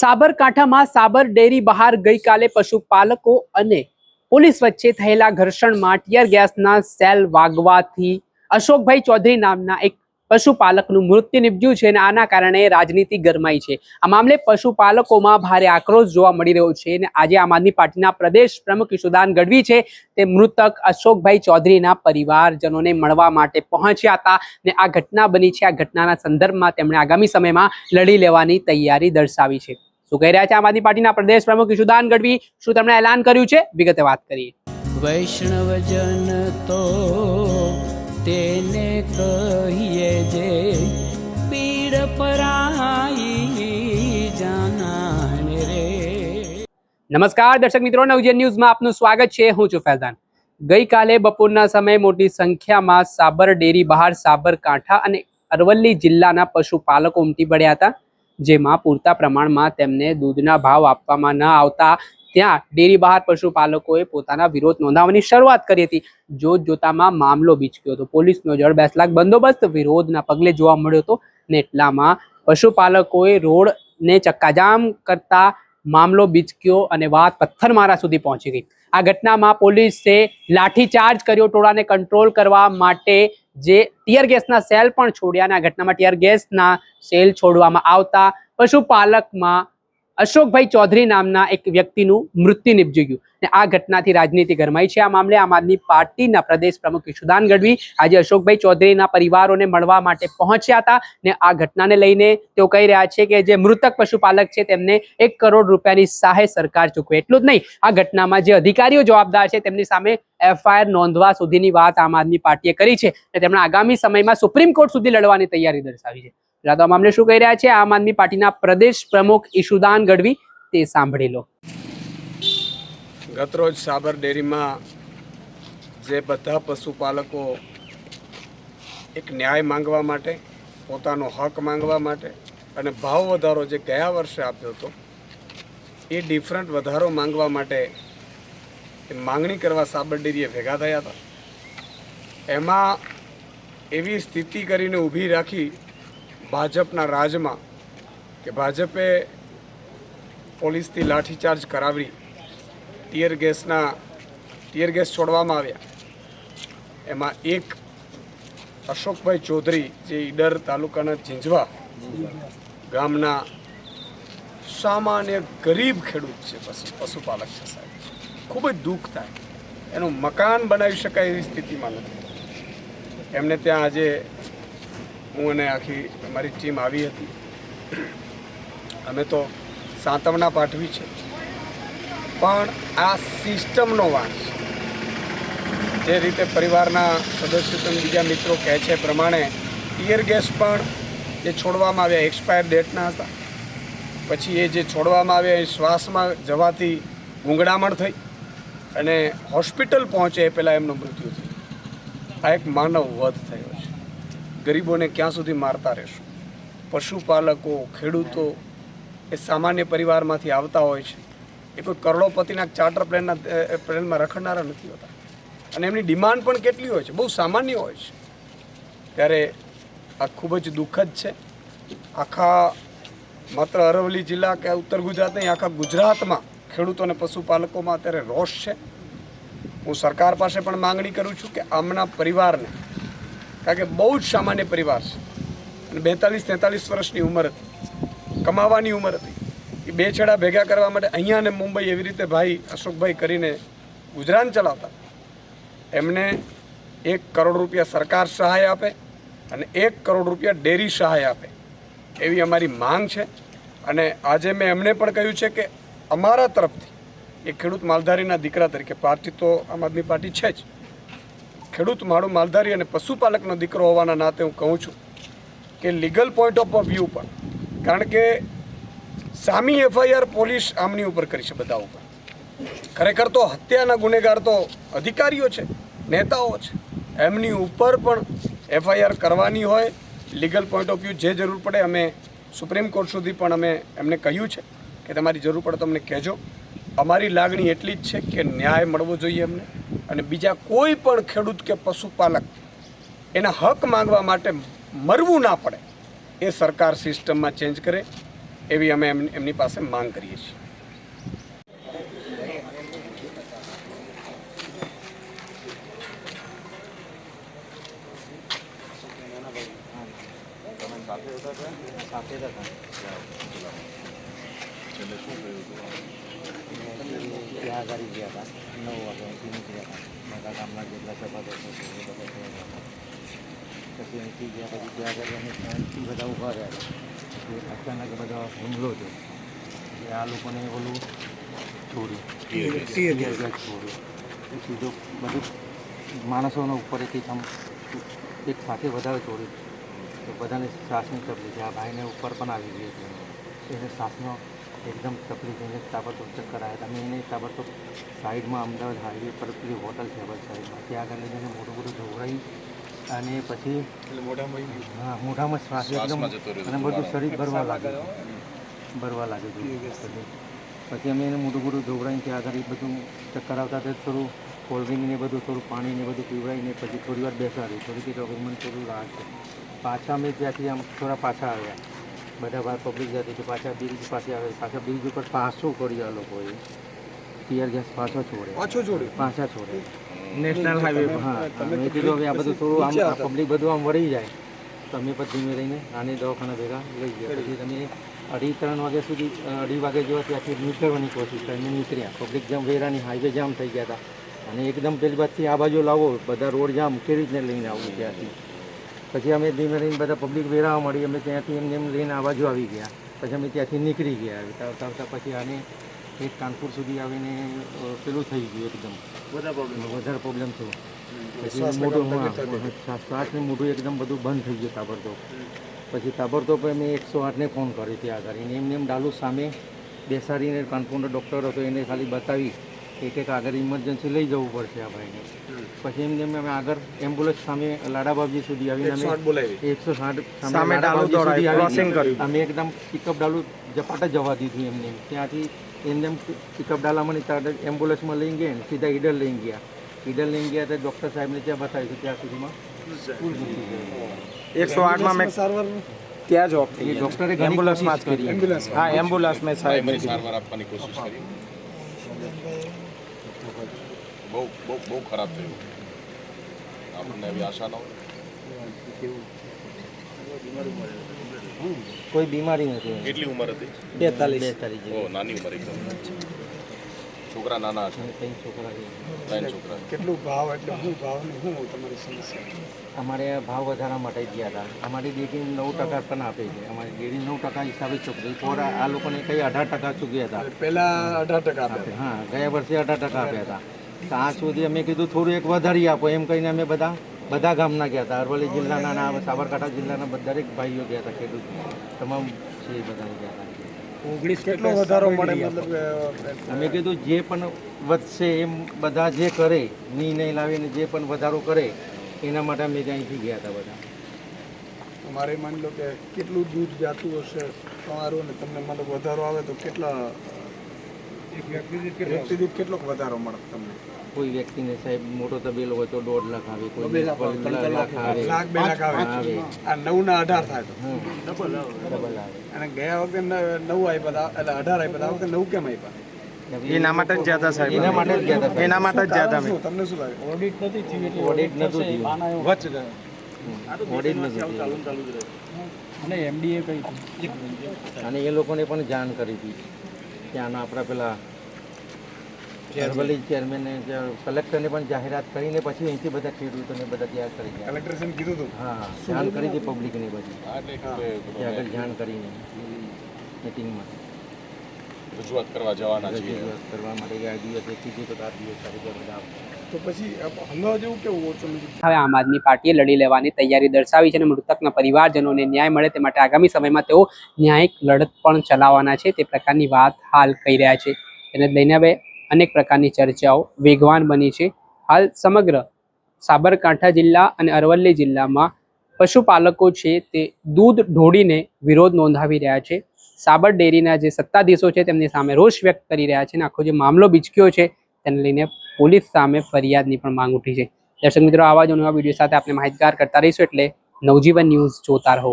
સાબરકાંઠામાં સાબર ડેરી બહાર ગઈકાલે પશુપાલકો અને પોલીસ વચ્ચે થયેલા ઘર્ષણમાં ટીયર ગેસના સેલ વાગવાથી અશોકભાઈ ચૌધરી નામના એક પશુપાલકનું મૃત્યુ નિપજ્યું છે અને આના કારણે રાજનીતિ ગરમાઈ છે. આ મામલે પશુપાલકોમાં ભારે આક્રોશ જોવા મળી રહ્યો છે અને આજે આમ આદમી પાર્ટીના પ્રદેશ પ્રમુખ ઈશુદાન ગઢવી છે. તે મૃતક અશોકભાઈ ચૌધરીના પરિવારજનોને મળવા માટે પહોંચ્યા હતા ને આ ઘટના બની છે. આ ઘટનાના સંદર્ભમાં તેમણે આગામી સમયમાં લડી લેવાની તૈયારી દર્શાવી છે. શું કહી રહ્યા છે આમ આદમી પાર્ટીના પ્રદેશ પ્રમુખ ઈશુદાન ગઢવી? શું તેમણે એલાન કર્યું છે? વિગતે વાત કરીએ. વૈષ્ણવજન તો તેને કહીએ જે પીડ પરાઈ જાનાને રે. નમસ્કાર દર્શક મિત્રો નવજન ન્યૂઝમાં આપનું સ્વાગત છે. હું છું ફૈઝાન. ગઈકાલે બપોરના સમયે મોટી સંખ્યામાં સાબર ડેરી બહાર સાબરકાંઠા અને અરવલ્લી જિલ્લાના પશુપાલકો ઉમટી પડ્યા હતા. જેમાં પૂરતા પ્રમાણમાં તેમને દૂધના ભાવ આપવામાં ન આવતા, ત્યાં ડેરી બહાર પશુપાલકોએ પોતાના વિરોધ નોંધાવવાની શરૂઆત કરી હતી. જોત જોતામાં મામલો બીચક્યો હતો. પોલીસનો જળ બેસ લાખ બંદોબસ્ત વિરોધના પગલે જોવા મળ્યો હતો ને એટલામાં પશુપાલકોએ રોડને ચક્કાજામ કરતા મામલો બીચક્યો અને વાત પથ્થરમારા સુધી પહોંચી ગઈ. આ ઘટનામાં પોલીસે લાઠીચાર્જ કર્યો, ટોળાને કંટ્રોલ કરવા માટે જે ટીયર ગેસના સેલ પણ છોડ્યા અને આ ઘટનામાં ટીયર ગેસના સેલ છોડવામાં આવતા પશુપાલકમાં અશોકભાઈ ચૌધરી નામના એક વ્યક્તિનું મૃત્યુ નિપજ્યું ગયું ને આ ઘટનાથી રાજનીતિ ગરમાઈ છે. આ મામલે આમ આદમી પાર્ટીના પ્રદેશ પ્રમુખ ઈશુદાન ગઢવી આજે અશોકભાઈ ચૌધરીના પરિવારોને મળવા માટે પહોંચ્યા હતા. ને આ ઘટનાને લઈને તેઓ કહી રહ્યા છે કે જે મૃતક પશુપાલક છે તેમને એક કરોડ રૂપિયાની સહાય સરકાર ચૂકવે. એટલું જ નહીં, આ ઘટનામાં જે અધિકારીઓ જવાબદાર છે તેમની સામે એફઆઈઆર નોંધવા સુધીની વાત આમ આદમી પાર્ટીએ કરી છે. અને તેમણે આગામી સમયમાં સુપ્રીમ કોર્ટ સુધી લડવાની તૈયારી દર્શાવી છે. પહેલા તો મામલે શું કહી રહ્યા છે? આમ આદમી પાર્ટીના પ્રદેશ પ્રમુખ ઈશુદાન ગઢવી, તે સાંભળી લો. ગતરોજ સાબર ડેરીમાં જે બધા પશુપાલકો એક ન્યાય માંગવા માટે, પોતાનો હક માંગવા માટે અને ભાવ વધારો જે ગયા વર્ષે આપ્યો હતો, એ ડિફરન્ટ વધારો માંગવા માટે માંગણી કરવા સાબર ડેરીએ ભેગા થયા હતા. એમાં એવી સ્થિતિ કરીને ઊભી રાખી ભાજપના રાજમાં કે ભાજપે પોલીસથી લાઠીચાર્જ કરાવી, ટીયર ગેસના, ટીયર ગેસ છોડવામાં આવ્યા. એમાં એક અશોકભાઈ ચૌધરી, જે ઈડર તાલુકાના ઝીંઝવા ગામના સામાન્ય ગરીબ ખેડૂત છે, પશુ, પશુપાલક છે સાહેબ. ખૂબ જ દુઃખ થાય. એનું મકાન બનાવી શકાય એવી સ્થિતિમાં નથી. એમને ત્યાં આજે હું અને આખી અમારી ટીમ આવી હતી. અમે તો સાંતવના પાઠવી છે. પણ આ સિસ્ટમનો વાંક જે રીતે પરિવારના સદસ્યો તમે બીજા મિત્રો કહે છે પ્રમાણે, ટીયર ગેસ પણ જે છોડવામાં આવ્યા, એક્સપાયર ડેટના હતા. પછી એ જે છોડવામાં આવ્યા, એ શ્વાસમાં જવાથી ગૂંગળામણ થઈ અને હોસ્પિટલ પહોંચે એ પહેલાં એમનું મૃત્યુ થયું. આ એક માનવ વધ થયો. ગરીબોને ક્યાં સુધી મારતા રહેશું? પશુપાલકો, ખેડૂતો એ સામાન્ય પરિવારમાંથી આવતા હોય છે. એ કોઈ કરોડોપતિના ચાર્ટર પ્લેનના પ્લેનમાં રખડનારા નથી હોતા. અને એમની ડિમાન્ડ પણ કેટલી હોય છે? બહુ સામાન્ય હોય છે. ત્યારે આ ખૂબ જ દુઃખદ છે. આખા માત્ર અરવલ્લી જિલ્લા કે ઉત્તર ગુજરાત નહીં, આખા ગુજરાતમાં ખેડૂતો અને પશુપાલકોમાં અત્યારે રોષ છે. હું સરકાર પાસે પણ માંગણી કરું છું કે આમના પરિવારને કારણ કે બહુ જ સામાન્ય પરિવાર છે. અને બેતાલીસ, તેતાલીસ વર્ષની ઉંમર હતી. કમાવાની ઉંમર હતી. એ બે છેડા ભેગા કરવા માટે અહીંયા અને મુંબઈ એવી રીતે ભાઈ અશોકભાઈ કરીને ગુજરાન ચલાવતા. એમને એક કરોડ રૂપિયા સરકાર સહાય આપે અને એક કરોડ રૂપિયા ડેરી સહાય આપે. એવી અમારી માંગ છે. અને આજે મેં એમને પણ કહ્યું છે કે અમારા તરફથી એ ખેડૂત માલધારીના દીકરા તરીકે, પાર્ટી તો આમ આદમી પાર્ટી છે જ. ખેડૂત માળું માલધારી અને પશુપાલકનો દીકરો હોવાના નાતે હું કહું છું કે લીગલ પોઈન્ટ ઓફ વ્યૂ પણ કારણ કે સામી એફઆઈઆર પોલીસ આમની ઉપર કરી છે બધા ઉપર. ખરેખર તો હત્યાના ગુનેગાર તો અધિકારીઓ છે, નેતાઓ છે. એમની ઉપર પણ એફઆઈઆર કરવાની હોય, લીગલ પોઈન્ટ ઓફ વ્યૂ જે જરૂર પડે અમે સુપ્રીમ કોર્ટ સુધી પણ અમે એમને કહ્યું છે કે તમારી જરૂર પડે તો અમને કહેજો. અમારી લાગણી એટલી જ છે કે ન્યાય મળવો જોઈએ એમને અને બીજા કોઈ પણ ખેડૂત કે પશુપાલક એના હક માંગવા માટે મરવું ના પડે, એ સરકાર સિસ્ટમમાં ચેન્જ કરે એવી અમે એમ- એમની પાસે માંગ કરીએ છીએ. આગળ ગયા હતા. નવ વાગે અહીંથી નીકળ્યા હતા. મારા ગામના જેટલા સભાસદો છે એ બધા ત્યાં ગયા હતા. પછી અહીંથી ગયા પછી ત્યાં આગળ અમે ત્યાંથી બધા ઊભા રહ્યા હતા પછી અચાનક બધા હુમલો થયો. એટલે આ લોકોને ઓલું છોડ્યું. છોડ્યું. એ સીધો બધું માણસોનો ઉપર એક આમ એક સાથે વધારે છોડ્યું. તો બધાને શ્વાસની તકલીફ છે આ ભાઈને ઉપર પણ આવી ગઈ હતી. એને શ્વાસનો એકદમ તકલીફ એને તાબડતોબ ચક્કર આવ્યા હતા અમે એને તાબડતોબ સાઈડમાં અમદાવાદ હાઈવે પર પેલી હોટલ છે બસ સાઈડમાં ત્યાં આગળ લઈને એને મોટું મોટું ધોવડાવી અને પછી હા મોઢામાં શ્વાસ એકદમ અને બધું શરીર ભરવા લાગ્યું ભરવા લાગ્યું હતું. પછી અમે એને મોટું મોટું ધોવડાવીને ત્યાં આગળ એ બધું ચક્કર આવતા તે થોડું કોલ્ડ્રિંક ને બધું થોડું પાણી ને બધું પીવડાવીને પછી થોડી વાર બેસાડી થોડી કે મને થોડું રાહત છે. પાછા અમે ત્યાંથી આમ થોડા પાછા આવ્યા. બધા બહાર પબ્લિક જતી હતી પાછા બ્રિજ પાસે આવે પાછા બ્રિજ ઉપર પાછું કર્યો આ લોકોએ ટીયર ગેસ પાછો છોડે. પાછો છોડે? પાછા છોડે. નેશનલ હાઈવે હા મેં કીધું હવે આ બધું થોડું આમ પબ્લિક બધું આમ વળી જાય. તો અમે પછી ધીમે રહીને આને દવાખાના ભેગા લઈ ગયા. પછી તમે અઢી ત્રણ વાગ્યા સુધી અઢી વાગે જેવા ત્યાંથી નીકળવાની કોશિશ કરીને નીકળ્યા. પબ્લિક જામ વેરાની હાઈવે જામ થઈ ગયા હતા. અને એકદમ પેલી બાજુથી આ બાજુ લાવો બધા રોડ જામ કેવી રીતને લઈને આવું ત્યાંથી? પછી અમે ધીમે રહીને બધા પબ્લિક વેરાવા મળી. અમે ત્યાંથી એમને એમ લઈને આ બાજુ આવી ગયા. પછી અમે ત્યાંથી નીકળી ગયા. આવતા આવતા પછી આને એક કાનપુર સુધી આવીને પેલું થઈ ગયું એકદમ. વધારે પ્રોબ્લેમ થયો. પછી મોટું શ્વાસને મોઢું એકદમ બધું બંધ થઈ ગયું તાબડતોબ. પછી તાબડતોબ અમે એકસો આઠને ફોન કર્યો ત્યાં આગળ. એમને એમ ડાલુ સામે બેસાડીને કાનપુરનો ડૉક્ટર હતો. એને ખાલી બતાવી એક એક આગળ ઇમરજન્સી લઈ જવું પડશે આ ભાઈને. પછી એમને એમ અમે આગળ એમ્બ્યુલન્સ સામે લાડાબાબજી સુધી આવીને અમે બોલાવી. એકસો સાઠ સામે લાડાબાબજી સુધી આવી અમે એકદમ પિકઅપ ડાલું ઝપાટા જવા દીધું એમને. એમ. ત્યાંથી એમને એમ પિકઅપ ડાલામાં ત્યાં એમ્બ્યુલન્સમાં લઈ ગયા ને સીધા ઈડર લઈ ગયા. ઈડર લઈ ગયા તો ડૉક્ટર સાહેબને ત્યાં બતાવ્યું ત્યાં સુધીમાં. ફૂલ મૂકી ગયું. એકસો આઠમાં મેં ત્યાં જોબ એ ડૉક્ટરે એમ્બ્યુલન્સમાં જ કરી. હા એમ્બ્યુલન્સ મેં સાહેબ પ્રાઇમરી સારવાર આપવાની કોશિશ કરી. બહુ બહુ બહુ ખરાબ થયું. આપણને એવી આશા ન હોય. કોઈ બીમારી નથી. કેટલી ઉંમર હતી? બેતાલીસ. બેતાલીસ ઓ નાની ઉંમર એકદમ. છોકરા નાના છે ત્રણ છોકરા ત્રણ છોકરા. કેટલું ભાવ એટલે શું ભાવ ને શું તમારી સમસ્યા? અમારે ભાવ વધારા માટે ગયા હતા. અમારી ડેરી નવ ટકા પણ આપે છે. અમારી ડેરી નવ ટકા હિસાબે ચૂકવી પોર આ લોકોને કંઈ અઢાર ટકા ચૂક્યા હતા. પહેલાં અઢાર ટકા આપ્યા હા ગયા વર્ષે અઢાર ટકા આપ્યા હતા. તો સુધી અમે કીધું થોડું એક વધારી આપો એમ કહીને અમે બધા બધા ગામના ગયા હતા. અરવલ્લી જિલ્લાના સાબરકાંઠા જિલ્લાના બધા દરેક ભાઈઓ ગયા હતા ખેડૂત તમામ છે બધા ગયા હતા. કેટલો વધારો મળે મતલબ અમે કીધું જે પણ વધશે એમ બધા જે કરે નિર્ણય લાવીને જે પણ વધારો કરે એના માટે અમે ત્યાંથી ગયા હતા બધા. તમારે માની લો કે કેટલું દૂધ જાતું હશે તમારું ને તમને મતલબ વધારો આવે તો કેટલા વ્યક્તિ દીઠ કેટલોક વધારો મળે તમને? કોઈ વ્યક્તિને સાહેબ મોટો તબેલો હોય તો દોઢ લાખ આવે કોઈ લાખ આવે. લાખ બે લાખ આવે. આવે આ નવ ના અઢાર થાય તો. ડબલ આવે. અને ગયા વખતે ન- નવ આપ્યા એટલે અઢાર આપ્યા આ વખતે નવ કેમ આપ્યા એના માટે જ ગયા સાહેબ. એના માટે જ ગયા એના માટે જ ગયા તમને શું લાગે? ઓડિટ નતું થયું. ઓડિટ નતું થયું. અને એમડીએ કઈ અને એ લોકોને પણ જાણ કરી હતી. ત્યાંના આપણા પેલા અરવલ્લી ચેરમેને કલેક્ટરને પણ જાહેરાત કરીને પછી અહીંથી બધા ખેડૂતોને બધા તૈયાર કરી ગયા. કલેક્ટરેશન કીધું હતું હા જાણ કરી હતી પબ્લિકની બધી. ત્યાં આગળ જાણ કરીને મિટિંગમાં રજૂઆત કરવા જવાના છીએ. રજૂઆત કરવા માટે આ દિવસે કીધું તો આ દિવસ તારીખે બધા આવશે. તો પછી અમદાવાદ જેવું કેવું ઓછું હવે આમ આદમી પાર્ટીએ લડી લેવાની તૈયારી દર્શાવી છે અને મૃતકના પરિવારજનોને ન્યાય મળે તે માટે આગામી સમયમાં તેઓ ન્યાયિક લડત પણ ચલાવવાના છે, તે પ્રકારની વાત હાલ કહી રહ્યા છે. તેને લઈને હવે અનેક પ્રકારની ચર્ચાઓ વેગવાન બની છે. હાલ સમગ્ર સાબરકાંઠા જિલ્લા અને અરવલ્લી જિલ્લામાં પશુપાલકો છે તે દૂધ ઢોળીને વિરોધ નોંધાવી રહ્યા છે. સાબર ડેરીના જે સત્તાધીશો છે તેમની સામે રોષ વ્યક્ત કરી રહ્યા છે અને આખો જે મામલો બીચક્યો છે તેને લઈને પોલીસ સામે ફરિયાદની પણ માંગ ઉઠી છે. દર્શક મિત્રો, આવા જ નવા વીડિયો સાથે આપણે માહિતગાર કરતા રહીશું એટલે નવજીવન ન્યૂઝ જોતા રહો.